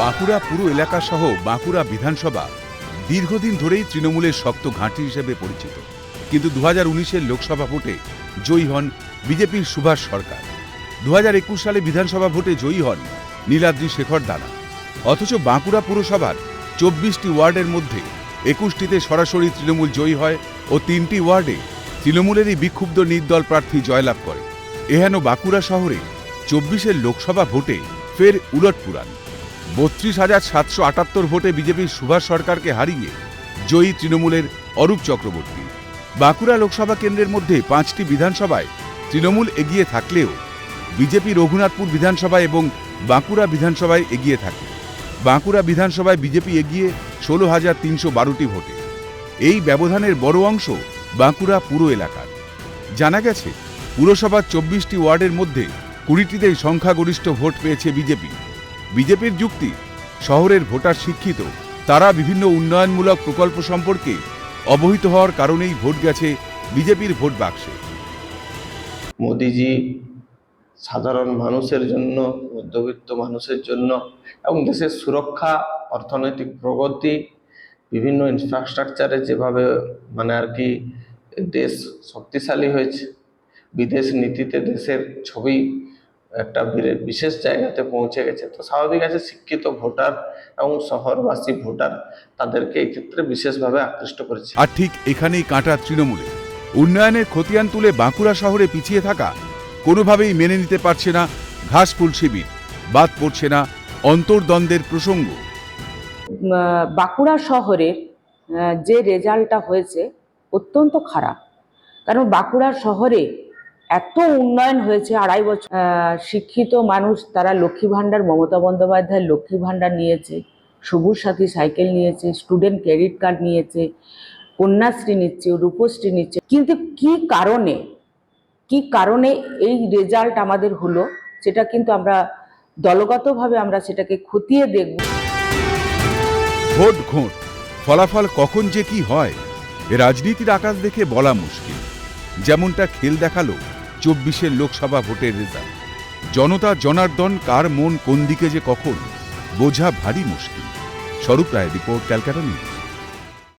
বাঁকুড়া পুরো এলাকা সহ বাঁকুড়া বিধানসভা দীর্ঘদিন ধরেই তৃণমূলের শক্ত ঘাঁটি হিসেবে পরিচিত। কিন্তু দু হাজার লোকসভা ভোটে জয়ী হন বিজেপির সুভাষ সরকার। দু হাজার একুশ সালে বিধানসভা ভোটে জয়ী হন নীলাদ্রি শেখর দানা। অথচ বাঁকুড়া পুরসভার চব্বিশটি ওয়ার্ডের মধ্যে একুশটিতে সরাসরি তৃণমূল জয়ী হয় ও তিনটি ওয়ার্ডে তৃণমূলেরই বিক্ষুব্ধ নির্দল প্রার্থী জয়লাভ করে। এহেন বাঁকুড়া শহরে চব্বিশের লোকসভা ভোটে ফের উলটপুরাণ বত্রিশ হাজার সাতশো আটাত্তর ভোটে বিজেপির সুভাষ সরকারকে হারিয়ে জয়ী তৃণমূলের অরূপ চক্রবর্তী। বাঁকুড়া লোকসভা কেন্দ্রের মধ্যে পাঁচটি বিধানসভায় তৃণমূল এগিয়ে থাকলেও বিজেপি রঘুনাথপুর বিধানসভা এবং বাঁকুড়া বিধানসভায় এগিয়ে থাকে। বাঁকুড়া বিধানসভায় বিজেপি এগিয়ে ষোলো হাজার তিনশো বারোটি ভোটে। এই ব্যবধানের বড় অংশ বাঁকুড়া পুরো এলাকার। জানা গেছে, পুরসভার চব্বিশটি ওয়ার্ডের মধ্যে কুড়িটিতেই সংখ্যাগরিষ্ঠ ভোট পেয়েছে বিজেপি। বিজেপির যুক্তি, শহরের ভোটার শিক্ষিত, তারা বিভিন্ন উন্নয়নমূলক প্রকল্প সম্পর্কে অবহিত হওয়ার কারণেই ভোট গেছে বিজেপির ভোট বাক্সে। মোদিজি সাধারণ মানুষের জন্য, মধ্যবিত্ত মানুষের জন্য এবং দেশের সুরক্ষা, অর্থনৈতিক প্রগতি, বিভিন্ন ইনফ্রাস্ট্রাকচারে যেভাবে মানে আর কি দেশ শক্তিশালী হয়েছে, বিদেশ নীতিতে দেশের ছবি একটা বিশেষ জায়গাতে পৌঁছে গেছে। তো স্বাভাবিক আছে শিক্ষিত ভোটার এবং শহরবাসী ভোটার তাদেরকে এই ক্ষেত্রে বিশেষভাবে আকৃষ্ট করেছে। আর ঠিক এখানেই কাঁটা তৃণমূলে উন্নয়নের খতিয়ান তুলে বাঁকুড়া শহরে পিছিয়ে থাকা কোনোভাবেই মেনে নিতে পারছে না ঘাসফুল শিবির। বাদ পড়ছে না অন্তর্দ্বন্দ্বের প্রসঙ্গ। বাঁকুড়া শহরের যে রেজাল্টটা হয়েছে অত্যন্ত খারাপ। কারণ বাঁকুড়া শহরে এত উন্নয়ন হয়েছে আড়াই বছর। শিক্ষিত মানুষ, তারা লক্ষ্মী ভাণ্ডার, মমতা বন্দ্যোপাধ্যায় লক্ষ্মী ভাণ্ডার নিয়েছে সবুজ সাথী সাইকেল নিয়েছে স্টুডেন্ট ক্রেডিট কার্ড নিয়েছে, কন্যাশ্রী নিচ্ছে, রূপশ্রী নিচ্ছে। কিন্তু কি কারণে কি কারণে এই রেজাল্ট আমাদের হলো, সেটা কিন্তু আমরা দলগতভাবে আমরা সেটাকে খতিয়ে দেখব। ভোট ঘোট ফলাফল কখন যে কি হয় রাজনীতির আকাশ দেখে বলা মুশকিল। যেমনটা খেল দেখাল চব্বিশের লোকসভা ভোটের রেজাল্ট। জনতা জনার্দন, কার মন কোন দিকে যে কখন, বোঝা ভারী মুশকিল। স্বরূপ রায়, রিপোর্ট ক্যালকাটা নিউজ।